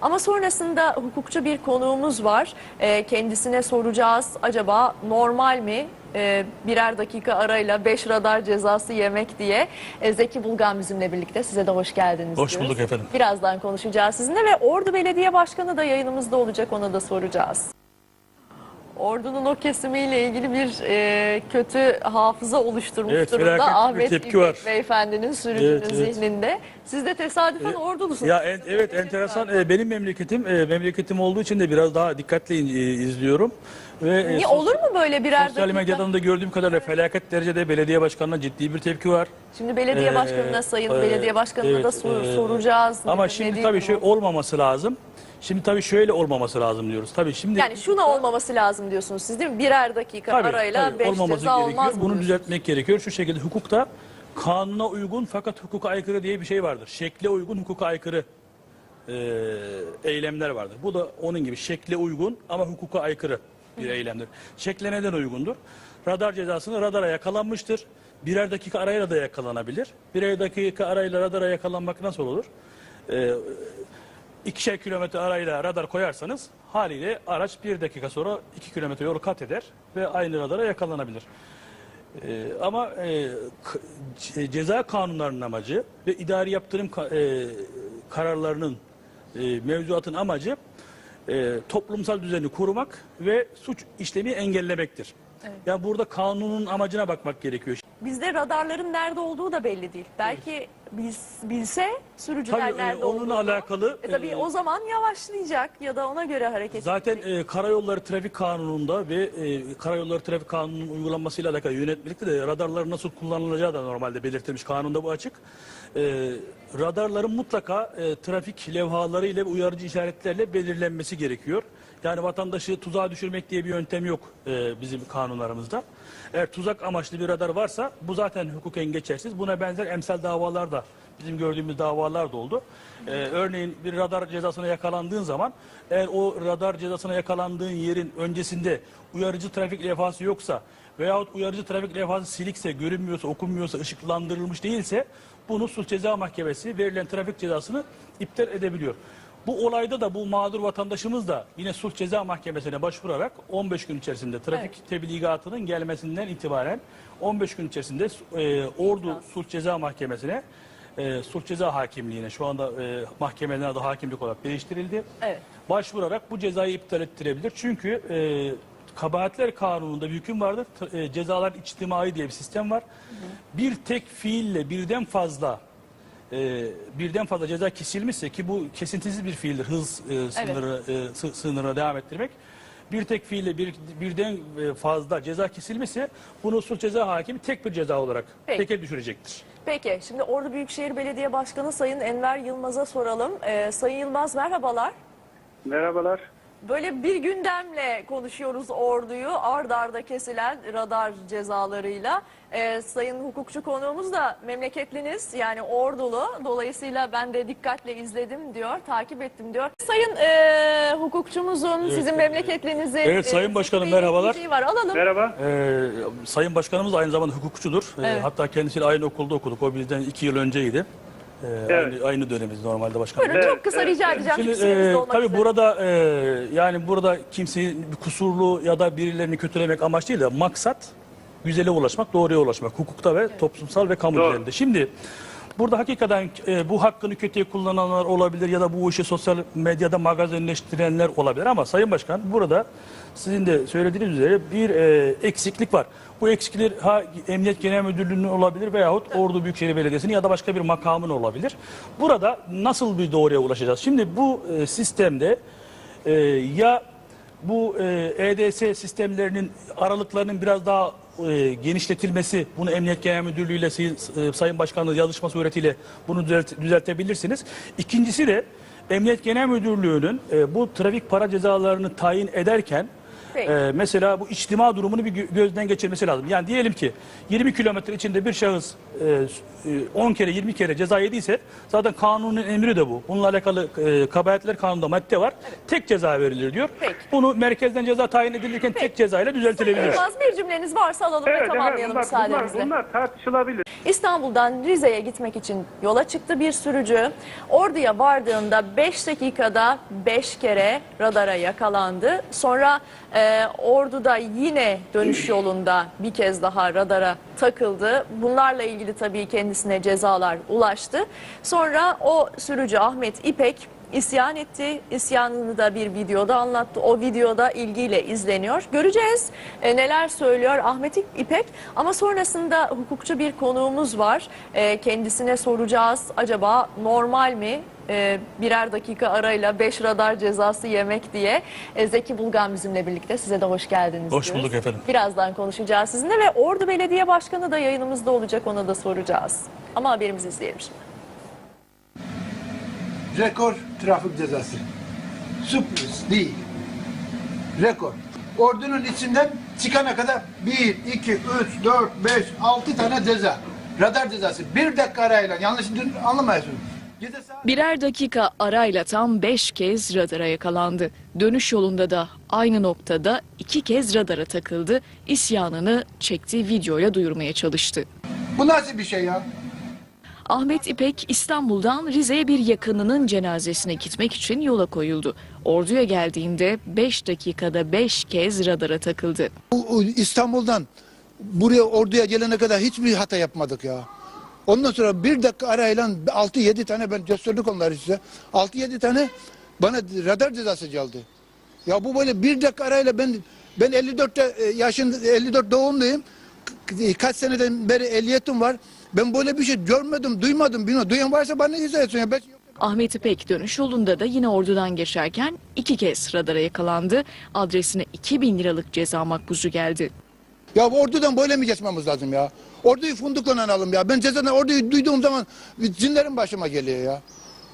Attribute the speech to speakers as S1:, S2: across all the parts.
S1: Ama sonrasında hukukçu bir konuğumuz var. Ee, kendisine soracağız acaba normal mi Ee, birer dakika arayla 5 radar cezası yemek diye. Ee, Zeki Bulgan bizimle birlikte. Size de hoş geldiniz
S2: Hoş
S1: diyoruz.
S2: bulduk efendim.
S1: Birazdan konuşacağız sizinle ve Ordu Belediye Başkanı da yayınımızda olacak ona da soracağız. Ordunun o kesimiyle ilgili bir e, kötü hafıza oluşturmuş
S2: Evet,
S1: durumda Ahmet
S2: tepki
S1: İpek
S2: var.
S1: Beyefendinin sürücünün
S2: Evet, evet.
S1: zihninde. Siz de tesadüfen ordulusunuz.
S2: Ya en- evet enteresan. E, benim memleketim e, memleketim olduğu için de biraz daha dikkatli e, izliyorum. Ve e,
S1: Niye
S2: sos-
S1: olur mu böyle birer
S2: Sosyal
S1: dakika?
S2: medyadan da gördüğüm kadarıyla felaket derecede belediye başkanına ciddi bir tepki var.
S1: Şimdi belediye
S2: Ee,
S1: başkanına, sayın
S2: e,
S1: belediye başkanına da
S2: evet,
S1: sor-
S2: e,
S1: soracağız.
S2: Ama
S1: Ne-
S2: şimdi
S1: ne
S2: tabii şey olmaması lazım. Şimdi tabii şöyle olmaması lazım diyoruz. Tabii şimdi
S1: Yani şuna olmaması lazım diyorsunuz siz değil mi? Birer dakika
S2: tabii,
S1: arayla
S2: tabii,
S1: beş
S2: olmaması
S1: ceza
S2: gerekiyor.
S1: olmaz mı?
S2: Bunu
S1: diyorsunuz?
S2: düzeltmek gerekiyor. Şu şekilde hukukta kanuna uygun fakat hukuka aykırı diye bir şey vardır. Şekle uygun hukuka aykırı e, eylemler vardır. Bu da onun gibi şekle uygun ama hukuka aykırı bir eylemdir. Şekle neden uygundur? Radar cezasını radara yakalanmıştır. Birer dakika arayla da yakalanabilir. Birer dakika arayla radara yakalanmak nasıl olur? E, ikişer kilometre arayla radar koyarsanız haliyle araç bir dakika sonra iki kilometre yolu kat eder ve aynı radara yakalanabilir. Ee, ama e, ceza kanunlarının amacı ve idari yaptırım ka- e, kararlarının e, mevzuatın amacı e, toplumsal düzeni korumak ve suç işlemi engellemektir. Yani burada kanunun amacına bakmak gerekiyor.
S1: Bizde radarların nerede olduğu da belli değil. Belki biz, bilse sürücüler
S2: Tabii, e,
S1: nerede
S2: onunla
S1: olduğunu.
S2: alakalı,
S1: E, tabii
S2: e,
S1: o zaman yavaşlayacak ya da ona göre hareket
S2: Zaten
S1: edecek.
S2: e, Karayolları Trafik Kanunu'nda ve e, Karayolları Trafik Kanunu'nun uygulanmasıyla alakalı yönetmelikte de radarların nasıl kullanılacağı da normalde belirtilmiş. Kanunda bu açık. E, radarların mutlaka e, trafik levhaları ile uyarıcı işaretlerle belirlenmesi gerekiyor. Yani vatandaşı tuzağa düşürmek diye bir yöntem yok e, bizim kanunlarımızda. Eğer tuzak amaçlı bir radar varsa bu zaten hukuken geçersiz. Buna benzer emsal davalar da bizim gördüğümüz davalar da oldu. Ee, örneğin bir radar cezasına yakalandığın zaman eğer o radar cezasına yakalandığın yerin öncesinde uyarıcı trafik levhası yoksa veyahut uyarıcı trafik levhası silikse, görünmüyorsa, okunmuyorsa, ışıklandırılmış değilse bunu suç ceza mahkemesi verilen trafik cezasını iptal edebiliyor. Bu olayda da bu mağdur vatandaşımız da yine sulh ceza mahkemesine başvurarak 15 gün içerisinde trafik tebligatının gelmesinden itibaren 15 gün içerisinde e, Ordu Sulh Ceza Mahkemesi'ne e, sulh ceza hakimliğine şu anda e, mahkemenin adı hakimlik olarak değiştirildi.
S1: Evet.
S2: Başvurarak bu cezayı iptal ettirebilir. Çünkü e, kabahatler kanununda bir hüküm vardır. T- e, cezalar içtimai diye bir sistem var. Bir tek fiille birden fazla e, birden fazla ceza kesilmişse ki bu kesintisiz bir fiildir hız e, sınırı e, sı- sınırına devam ettirmek. Bir tek fiille bir, birden e, fazla ceza kesilmişse bunu sulh ceza hakimi tek bir ceza olarak
S1: Peki.
S2: teke düşürecektir.
S1: Peki şimdi Ordu Büyükşehir Belediye Başkanı Sayın Enver Yılmaz'a soralım. Ee, Sayın Yılmaz merhabalar.
S3: Merhabalar.
S1: Böyle bir gündemle konuşuyoruz orduyu ard arda kesilen radar cezalarıyla. Ee, sayın hukukçu konuğumuz da memleketliniz yani ordulu. Dolayısıyla ben de dikkatle izledim diyor, takip ettim diyor. Sayın e, hukukçumuzun sizin memleketlinizin...
S2: Evet, Sayın
S1: e,
S2: Başkanım, merhabalar.
S1: bir şeyi var. Alalım.
S3: Merhaba.
S2: Ee, Sayın Başkanımız aynı zamanda hukukçudur. Ee,
S1: Evet.
S2: hatta kendisiyle aynı okulda okuduk. O bizden iki yıl önceydi. Ee,
S3: Evet.
S2: aynı, aynı dönemiz normalde başkanım.
S1: Buyurun çok
S3: Evet,
S1: kısa
S3: evet,
S1: rica
S3: evet.
S1: edeceğim.
S2: Şimdi e, tabii
S1: üzere.
S2: burada e, yani burada kimseyi bir kusurlu ya da birilerini kötülemek amaç değil de maksat güzele ulaşmak, doğruya ulaşmak. Hukukta ve toplumsal ve kamu
S3: Doğru.
S2: düzeninde. Şimdi burada hakikaten e, bu hakkını kötüye kullananlar olabilir ya da bu işi sosyal medyada magazinleştirenler olabilir ama Sayın Başkan burada sizin de söylediğiniz üzere bir e, eksiklik var. Bu eksiklik ha Emniyet Genel Müdürlüğü'nün olabilir veyahut Ordu Büyükşehir Belediyesi'nin ya da başka bir makamın olabilir. Burada nasıl bir doğruya ulaşacağız? Şimdi bu e, sistemde e, ya bu e, EDS sistemlerinin aralıklarının biraz daha e, genişletilmesi, bunu Emniyet Genel Müdürlüğü ile e, Sayın Başkan'la yazışma suretiyle bunu düzelt- düzeltebilirsiniz. İkincisi de Emniyet Genel Müdürlüğü'nün e, bu trafik para cezalarını tayin ederken
S1: Peki.
S2: Ee, mesela bu içtima durumunu bir gö- gözden geçirmesi lazım. Yani diyelim ki 20 kilometre içinde bir şahıs e, e, 10 kere 20 kere ceza yediyse zaten kanunun emri de bu. Bununla alakalı e, kabahatler kanununda madde var. Tek ceza verilir diyor.
S1: Peki.
S2: Bunu merkezden ceza tayin edilirken tek cezayla düzeltilebilir.
S1: Yılmaz bir cümleniz varsa alalım ve
S3: Evet, evet
S1: tamamlayalım
S3: bunlar,
S1: müsaadenizle.
S3: bunlar, bunlar tartışılabilir.
S1: İstanbul'dan Rize'ye gitmek için yola çıktı bir sürücü. Ordu'ya vardığında 5 dakikada 5 kere radara yakalandı. Sonra e, Ordu'da yine dönüş yolunda bir kez daha radara takıldı. Bunlarla ilgili tabii kendisine cezalar ulaştı. Sonra o sürücü Ahmet İpek isyan etti. İsyanını da bir videoda anlattı. O videoda ilgiyle izleniyor. Göreceğiz e, neler söylüyor Ahmet İpek. Ama sonrasında hukukçu bir konuğumuz var. E, kendisine soracağız. Acaba normal mi? E, birer dakika arayla 5 radar cezası yemek diye. E, Zeki Bulgan bizimle birlikte. Size de hoş geldiniz.
S2: Hoş
S1: diyoruz.
S2: bulduk efendim.
S1: Birazdan konuşacağız sizinle ve Ordu Belediye Başkanı da yayınımızda olacak. Ona da soracağız. Ama haberimizi izleyelim şimdi.
S4: Rekor trafik cezası. Sürpriz değil. Rekor. Ordunun içinden çıkana kadar 1, 2, 3, 4, 5, 6 tane ceza. Radar cezası. Bir dakika arayla. Yanlış saat...
S5: Birer dakika arayla tam 5 kez radara yakalandı. Dönüş yolunda da aynı noktada iki kez radara takıldı. İsyanını çektiği videoyla duyurmaya çalıştı.
S4: Bu nasıl bir şey ya?
S5: Ahmet İpek İstanbul'dan Rize'ye bir yakınının cenazesine gitmek için yola koyuldu. Ordu'ya geldiğinde 5 dakikada 5 kez radara takıldı.
S4: İstanbul'dan buraya orduya gelene kadar hiçbir hata yapmadık ya. Ondan sonra bir dakika arayla 6-7 tane ben gösterdik onları size. 6-7 tane bana radar cezası geldi. Ya bu böyle bir dakika arayla ben ben 54'te e, yaşında 54 doğumluyum. Kaç seneden beri ehliyetim var. Ben böyle bir şey görmedim, duymadım. Bilmiyorum. Duyan varsa bana izah etsin. Ya ben...
S5: Ahmet İpek dönüş yolunda da yine Ordu'dan geçerken iki kez radara yakalandı. Adresine 2000 liralık ceza makbuzu geldi.
S4: Ya ordudan böyle mi geçmemiz lazım ya? Orduyu fundukla analım ya. Ben cezadan orduyu duyduğum zaman cinlerim başıma geliyor ya.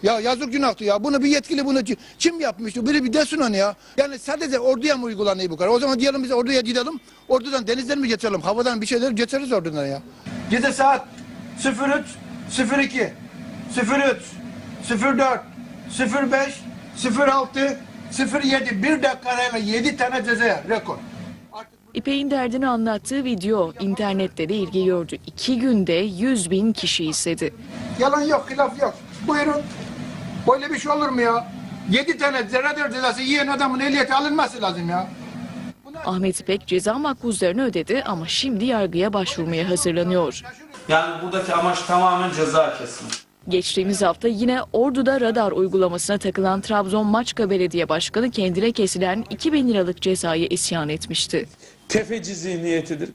S4: Ya yazık günahtı ya. Bunu bir yetkili bunu ki- kim yapmıştı? Biri bir desin onu ya. Yani sadece orduya mı uygulanıyor bu kadar? O zaman diyelim biz orduya gidelim. Ordudan denizden mi geçelim? Havadan bir şeyler geçeriz oradan ya. Gece saat 03 02 03 04 05 06 07 bir dakika arayla 7 tane ceza rekor.
S5: İpek'in derdini anlattığı video internette de ilgi gördü. İki günde 100 bin kişi izledi.
S4: Yalan yok, hilaf yok. Buyurun. Böyle bir şey olur mu ya? Yedi tane radar cezası yiyen adamın ehliyeti alınması lazım ya.
S5: Ahmet İpek ceza makbuzlarını ödedi ama şimdi yargıya başvurmaya hazırlanıyor.
S6: Yani buradaki amaç tamamen ceza kesimi.
S5: Geçtiğimiz hafta yine Ordu'da radar uygulamasına takılan Trabzon Maçka Belediye Başkanı kendine kesilen 2000 liralık cezayı isyan etmişti.
S7: tefeci zihniyetidir.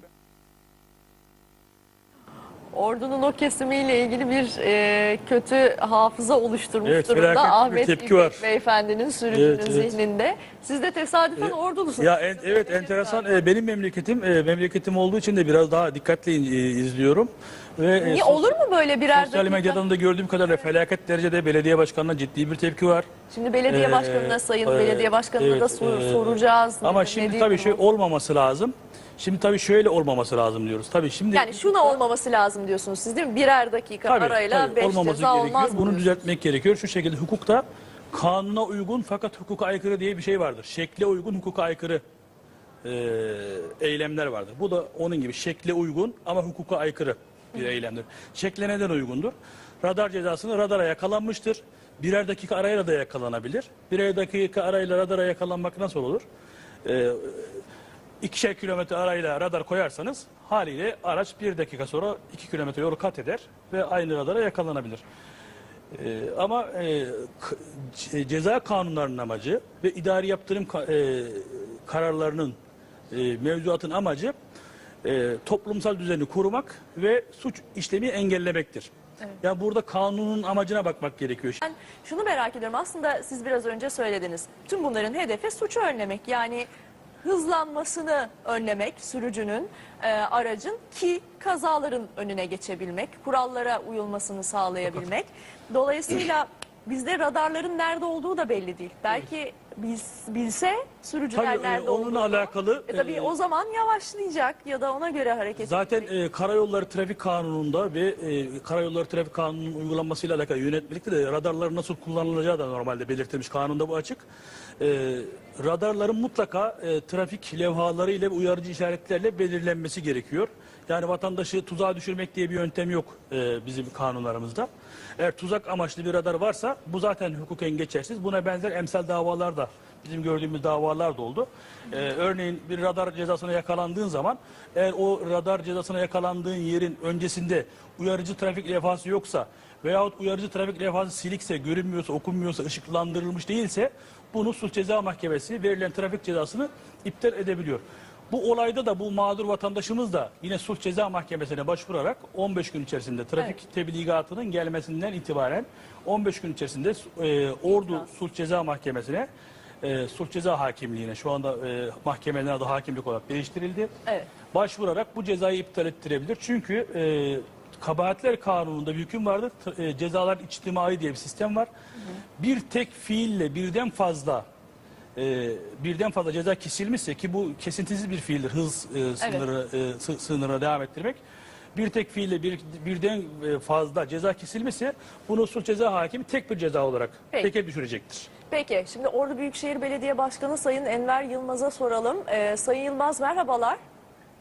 S1: Ordu'nun o kesimiyle ilgili bir e, kötü hafıza oluşturmuş
S2: Evet,
S1: durumda Ahmet
S2: tepki
S1: İpek
S2: var.
S1: beyefendinin sürücünün
S2: Evet, evet.
S1: zihninde. Siz de tesadüfen Ordulusunuz.
S2: Ya en- evet enteresan. E, benim memleketim e, memleketim olduğu için de biraz daha dikkatli e, izliyorum. Ve e,
S1: Niye,
S2: sos-
S1: olur mu böyle birer
S2: Sosyal
S1: dakika?
S2: medyadan da gördüğüm kadarıyla felaket derecede belediye başkanına ciddi bir tepki var.
S1: Şimdi belediye
S2: Ee,
S1: başkanına, sayın
S2: e,
S1: belediye başkanına da
S2: evet,
S1: sor-
S2: e,
S1: soracağız.
S2: Ama
S1: Ne-
S2: şimdi
S1: ne
S2: tabii şey olmaması lazım. Şimdi tabii şöyle olmaması lazım diyoruz. Tabii şimdi
S1: Yani şuna olmaması lazım diyorsunuz siz değil mi? Birer dakika
S2: tabii,
S1: arayla
S2: tabii,
S1: beş
S2: olmaması
S1: ceza
S2: gerekiyor.
S1: olmaz mı
S2: Bunu
S1: diyorsunuz?
S2: düzeltmek gerekiyor. Şu şekilde hukukta kanuna uygun fakat hukuka aykırı diye bir şey vardır. Şekle uygun hukuka aykırı e, eylemler vardır. Bu da onun gibi şekle uygun ama hukuka aykırı bir eylemdir. Şekle neden uygundur? Radar cezasını radara yakalanmıştır. Birer dakika arayla da yakalanabilir. Birer dakika arayla radara yakalanmak nasıl olur? E, ikişer kilometre arayla radar koyarsanız haliyle araç bir dakika sonra iki kilometre yolu kat eder ve aynı radara yakalanabilir. Ee, ama e, ceza kanunlarının amacı ve idari yaptırım ka- e, kararlarının e, mevzuatın amacı e, toplumsal düzeni korumak ve suç işlemi engellemektir. Yani burada kanunun amacına bakmak gerekiyor.
S1: Ben şunu merak ediyorum. Aslında siz biraz önce söylediniz. Tüm bunların hedefi suçu önlemek. Yani hızlanmasını önlemek sürücünün, e, aracın ki kazaların önüne geçebilmek, kurallara uyulmasını sağlayabilmek. Dolayısıyla bizde radarların nerede olduğu da belli değil. Belki Biz, bilse sürücüler
S2: Tabii, e,
S1: nerede
S2: onunla
S1: olduğunu,
S2: alakalı,
S1: e, tabii
S2: e,
S1: o zaman yavaşlayacak ya da ona göre hareket
S2: Zaten
S1: edecek.
S2: e, Karayolları Trafik Kanunu'nda ve e, Karayolları Trafik Kanunu'nun uygulanmasıyla alakalı yönetmelikte de radarların nasıl kullanılacağı da normalde belirtilmiş. Kanunda bu açık. E, radarların mutlaka e, trafik levhaları ile uyarıcı işaretlerle belirlenmesi gerekiyor. Yani vatandaşı tuzağa düşürmek diye bir yöntem yok e, bizim kanunlarımızda. Eğer tuzak amaçlı bir radar varsa bu zaten hukuken geçersiz. Buna benzer emsal davalar da bizim gördüğümüz davalar da oldu. Ee, örneğin bir radar cezasına yakalandığın zaman eğer o radar cezasına yakalandığın yerin öncesinde uyarıcı trafik levhası yoksa veyahut uyarıcı trafik levhası silikse, görünmüyorsa, okunmuyorsa, ışıklandırılmış değilse bunu suç ceza mahkemesi verilen trafik cezasını iptal edebiliyor. Bu olayda da bu mağdur vatandaşımız da yine sulh ceza mahkemesine başvurarak 15 gün içerisinde trafik tebligatının gelmesinden itibaren 15 gün içerisinde e, Ordu Sulh Ceza Mahkemesi'ne e, sulh ceza hakimliğine şu anda e, mahkemenin adı hakimlik olarak değiştirildi.
S1: Evet.
S2: Başvurarak bu cezayı iptal ettirebilir. Çünkü e, kabahatler kanununda bir hüküm vardır. E, cezalar içtimai diye bir sistem var. Bir tek fiille birden fazla e, birden fazla ceza kesilmişse ki bu kesintisiz bir fiildir hız e, sınırı e, sı- sınırına devam ettirmek. Bir tek fiille bir, birden e, fazla ceza kesilmişse bunu sulh ceza hakimi tek bir ceza olarak
S1: Peki.
S2: teke düşürecektir.
S1: Peki şimdi Ordu Büyükşehir Belediye Başkanı Sayın Enver Yılmaz'a soralım. Ee, Sayın Yılmaz merhabalar.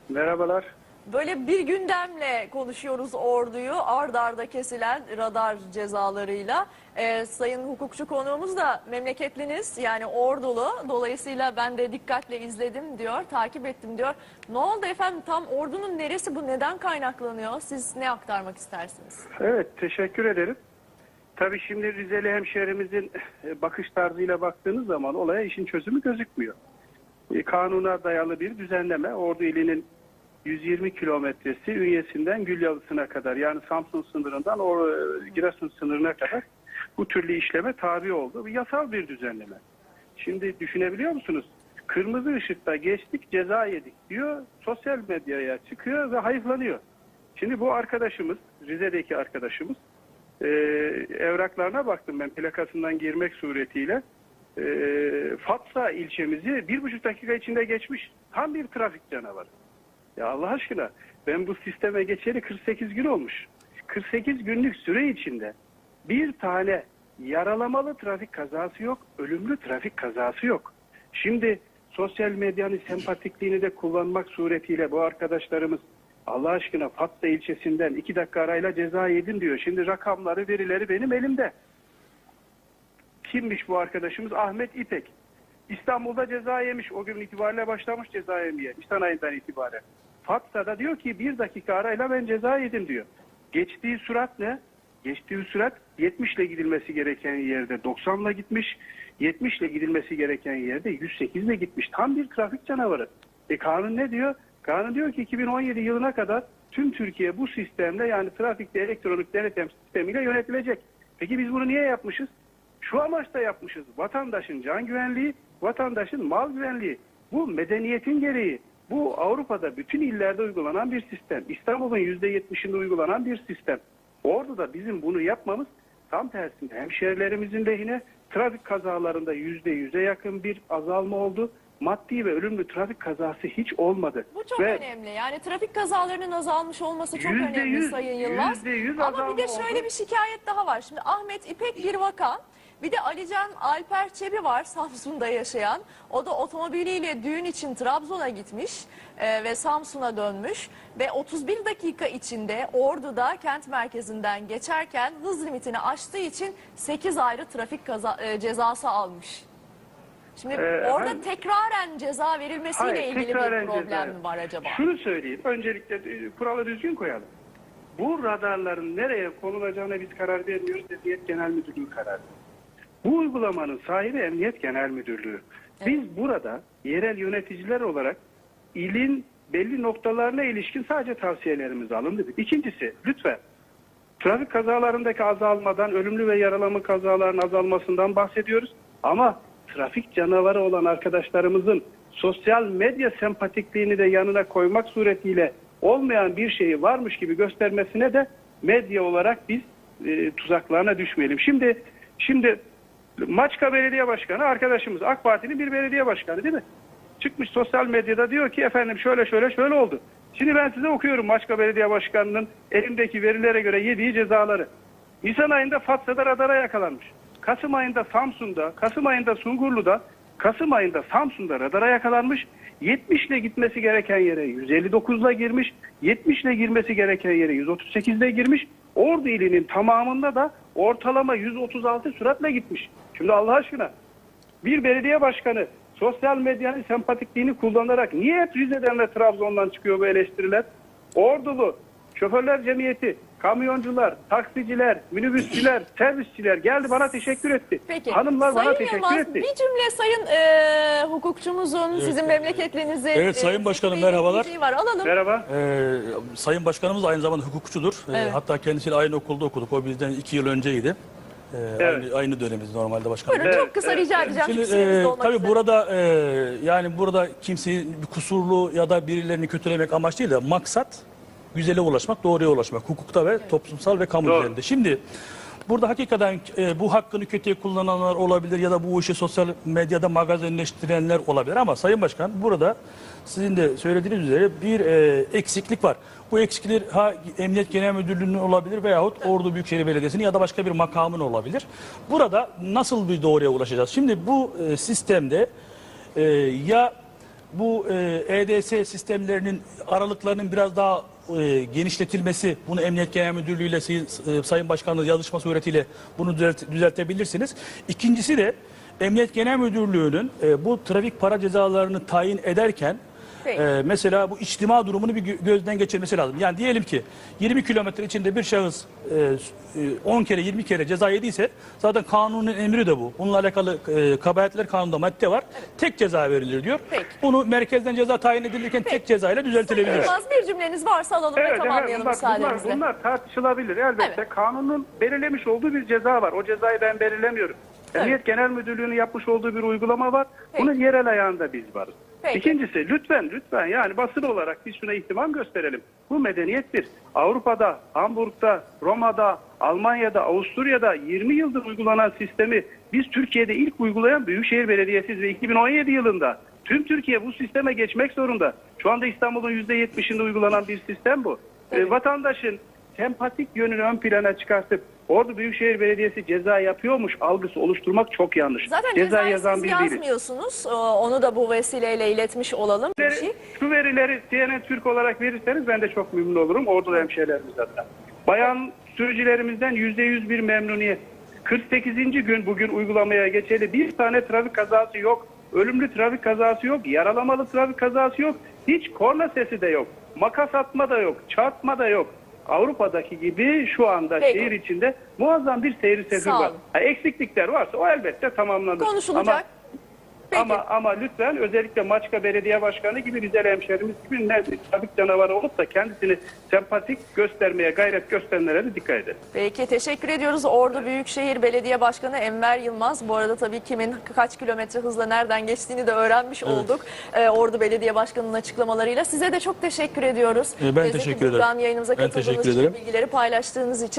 S3: Merhabalar.
S1: Böyle bir gündemle konuşuyoruz orduyu ard arda kesilen radar cezalarıyla. Ee, sayın hukukçu konuğumuz da memleketliniz yani ordulu. Dolayısıyla ben de dikkatle izledim diyor, takip ettim diyor. Ne oldu efendim tam ordunun neresi bu neden kaynaklanıyor? Siz ne aktarmak istersiniz?
S3: Evet, teşekkür ederim. Tabii şimdi Rizeli hemşehrimizin e, bakış tarzıyla baktığınız zaman olaya işin çözümü gözükmüyor. E, Kanuna dayalı bir düzenleme. Ordu ilinin 120 kilometresi üyesinden Gülyalısı'na kadar yani Samsun sınırından o e, Giresun sınırına kadar bu türlü işleme tabi oldu. Bu yasal bir düzenleme. Şimdi düşünebiliyor musunuz? Kırmızı ışıkta geçtik ceza yedik diyor. Sosyal medyaya çıkıyor ve hayıflanıyor. Şimdi bu arkadaşımız, Rize'deki arkadaşımız e, evraklarına baktım ben plakasından girmek suretiyle. E, Fatsa ilçemizi bir buçuk dakika içinde geçmiş. Tam bir trafik canavarı. Ya Allah aşkına ben bu sisteme geçeli 48 gün olmuş. 48 günlük süre içinde bir tane yaralamalı trafik kazası yok, ölümlü trafik kazası yok. Şimdi sosyal medyanın sempatikliğini de kullanmak suretiyle bu arkadaşlarımız Allah aşkına Fatsa ilçesinden iki dakika arayla ceza yedin diyor. Şimdi rakamları, verileri benim elimde. Kimmiş bu arkadaşımız? Ahmet İpek. İstanbul'da ceza yemiş. O gün itibariyle başlamış ceza yemeye. Nisan ayından itibaren. Fatsa'da diyor ki bir dakika arayla ben ceza yedim diyor. Geçtiği sürat ne? Geçtiği sürat 70 ile gidilmesi gereken yerde 90 ile gitmiş. 70 ile gidilmesi gereken yerde 108 ile gitmiş. Tam bir trafik canavarı. E kanun ne diyor? Kanun diyor ki 2017 yılına kadar tüm Türkiye bu sistemle yani trafikte elektronik denetim sistemiyle yönetilecek. Peki biz bunu niye yapmışız? Şu amaçla yapmışız. Vatandaşın can güvenliği, vatandaşın mal güvenliği. Bu medeniyetin gereği. Bu Avrupa'da bütün illerde uygulanan bir sistem. İstanbul'un %70'inde uygulanan bir sistem. Ordu'da bizim bunu yapmamız tam tersinde hemşerilerimizin lehine trafik kazalarında %100'e yakın bir azalma oldu. Maddi ve ölümlü trafik kazası hiç olmadı.
S1: Bu çok
S3: Ve
S1: önemli. Yani trafik kazalarının azalmış olması çok önemli
S3: yüz,
S1: Sayın Yılmaz.
S3: yüzde yüz
S1: Ama bir de şöyle
S3: oldu.
S1: bir şikayet daha var. Şimdi Ahmet İpek bir vaka. Bir de Alican Alper Çebi var Samsun'da yaşayan. O da otomobiliyle düğün için Trabzon'a gitmiş e, ve Samsun'a dönmüş. Ve 31 dakika içinde Ordu'da kent merkezinden geçerken hız limitini aştığı için 8 ayrı trafik kaza, e, cezası almış. Şimdi
S3: Ee,
S1: orada
S3: efendim-
S1: tekraren ceza verilmesiyle
S3: Hayır,
S1: ilgili bir problem
S3: ceza
S1: mi var acaba?
S3: Şunu söyleyeyim. Öncelikle e, kuralı düzgün koyalım. Bu radarların nereye konulacağına biz karar vermiyoruz. Emniyet Genel Müdürlüğü karar veriyor. Bu uygulamanın sahibi Emniyet Genel Müdürlüğü. Biz burada yerel yöneticiler olarak ilin belli noktalarına ilişkin sadece tavsiyelerimizi alındı. İkincisi lütfen trafik kazalarındaki azalmadan, ölümlü ve yaralanma kazaların azalmasından bahsediyoruz. Ama trafik canavarı olan arkadaşlarımızın sosyal medya sempatikliğini de yanına koymak suretiyle olmayan bir şeyi varmış gibi göstermesine de medya olarak biz e, tuzaklarına düşmeyelim. Şimdi şimdi Maçka Belediye Başkanı arkadaşımız AK Parti'nin bir belediye başkanı değil mi? Çıkmış sosyal medyada diyor ki efendim şöyle şöyle şöyle oldu. Şimdi ben size okuyorum Maçka Belediye Başkanı'nın elimdeki verilere göre yediği cezaları. Nisan ayında Fatsa'da radara yakalanmış. Kasım ayında Samsun'da, Kasım ayında Sungurlu'da, Kasım ayında Samsun'da radara yakalanmış. 70 ile gitmesi gereken yere 159 ile girmiş. 70 ile girmesi gereken yere 138 ile girmiş. Ordu ilinin tamamında da ortalama 136 süratle gitmiş. Şimdi Allah aşkına bir belediye başkanı sosyal medyanın sempatikliğini kullanarak niye hep Rize'den ve Trabzon'dan çıkıyor bu eleştiriler? Ordulu, şoförler cemiyeti, kamyoncular, taksiciler, minibüsçüler, servisçiler geldi bana teşekkür etti.
S1: Peki.
S3: Hanımlar bana
S1: Sayın
S3: teşekkür
S1: Yılmaz,
S3: etti.
S1: bir cümle sayın e, hukukçumuzun sizin memleketlinizin
S2: Evet,
S1: e,
S2: Sayın Başkanım, merhabalar.
S1: var. Alalım.
S3: Merhaba.
S2: Ee, Sayın Başkanımız aynı zamanda hukukçudur. Ee,
S1: Evet.
S2: hatta kendisiyle aynı okulda okuduk. O bizden iki yıl önceydi. Ee,
S3: Evet.
S2: aynı, aynı dönemiz normalde başkanım.
S1: Buyurun çok
S3: Evet,
S1: kısa
S3: evet,
S1: rica edeceğim.
S2: Şimdi e, tabii
S1: üzere.
S2: burada e, yani burada kimseyi bir kusurlu ya da birilerini kötülemek amaç değil de maksat güzele ulaşmak, doğruya ulaşmak. Hukukta ve toplumsal ve kamu
S3: Doğru.
S2: düzeninde. Şimdi burada hakikaten e, bu hakkını kötüye kullananlar olabilir ya da bu işi sosyal medyada magazinleştirenler olabilir ama Sayın Başkan burada sizin de söylediğiniz üzere bir e, eksiklik var. Bu eksiklik ha Emniyet Genel Müdürlüğü'nün olabilir veyahut Ordu Büyükşehir Belediyesi'nin ya da başka bir makamın olabilir. Burada nasıl bir doğruya ulaşacağız? Şimdi bu e, sistemde e, ya bu e, EDS sistemlerinin aralıklarının biraz daha e, genişletilmesi, bunu Emniyet Genel Müdürlüğü ile e, Sayın Başkan'la yazışma suretiyle bunu düzelt- düzeltebilirsiniz. İkincisi de Emniyet Genel Müdürlüğü'nün e, bu trafik para cezalarını tayin ederken
S1: Peki.
S2: e, mesela bu içtima durumunu bir gö- gözden geçirmesi lazım. Yani diyelim ki 20 kilometre içinde bir şahıs e, e, 10 kere 20 kere ceza yediyse zaten kanunun emri de bu. Bununla alakalı e, kabahatler kanununda madde var. Tek ceza verilir diyor.
S1: Peki.
S2: Bunu merkezden ceza tayin edilirken tek ceza ile düzeltilebilir.
S1: Yılmaz bir cümleniz varsa alalım ve tamamlayalım
S3: bunlar, bunlar,
S1: müsaadenizle.
S3: bunlar tartışılabilir elbette.
S1: Evet.
S3: Kanunun belirlemiş olduğu bir ceza var. O cezayı ben belirlemiyorum. Emniyet Genel Müdürlüğü'nün yapmış olduğu bir uygulama var.
S1: Peki.
S3: Bunun yerel ayağında biz varız.
S1: Peki.
S3: İkincisi lütfen lütfen yani basın olarak biz şuna ihtimam gösterelim. Bu medeniyettir. Avrupa'da, Hamburg'da, Roma'da, Almanya'da, Avusturya'da 20 yıldır uygulanan sistemi biz Türkiye'de ilk uygulayan Büyükşehir Belediyesi'yiz ve 2017 yılında tüm Türkiye bu sisteme geçmek zorunda. Şu anda İstanbul'un %70'inde uygulanan bir sistem bu. Ee, vatandaşın sempatik yönünü ön plana çıkartıp Ordu Büyükşehir Belediyesi ceza yapıyormuş algısı oluşturmak çok yanlış.
S1: Zaten
S3: ceza yazan değiliz.
S1: yazmıyorsunuz. Ee, Onu da bu vesileyle iletmiş olalım. Bir
S3: Veri-
S1: şey.
S3: Şu verileri CNN Türk olarak verirseniz ben de çok memnun olurum Ordu hemşehrilerimiz adına. Bayan sürücülerimizden %100 bir memnuniyet. 48. gün bugün uygulamaya geçeli bir tane trafik kazası yok. Ölümlü trafik kazası yok. Yaralamalı trafik kazası yok. Hiç korna sesi de yok. Makas atma da yok. Çarpma da yok. Avrupa'daki gibi şu anda
S1: Peki.
S3: şehir içinde muazzam bir seyir sefir
S1: Sağ
S3: var. Ha, eksiklikler varsa o elbette tamamlanır.
S1: Konuşulacak.
S3: Ama
S1: Peki.
S3: ama ama lütfen özellikle Maçka Belediye Başkanı gibi Rizeli hemşerimiz gibi ne trafik canavarı olup da kendisini sempatik göstermeye gayret gösterenlere de dikkat edin.
S1: Peki teşekkür ediyoruz. Ordu Büyükşehir Belediye Başkanı Enver Yılmaz. Bu arada tabii kimin kaç kilometre hızla nereden geçtiğini de öğrenmiş olduk. Ee, Ordu Belediye Başkanı'nın açıklamalarıyla. Size de çok teşekkür ediyoruz.
S2: Ee, ben
S1: Zeki
S2: teşekkür ederim.
S1: Yayınımıza
S2: Ben
S1: katıldığınız
S2: teşekkür
S1: için,
S2: ederim.
S1: bilgileri paylaştığınız için.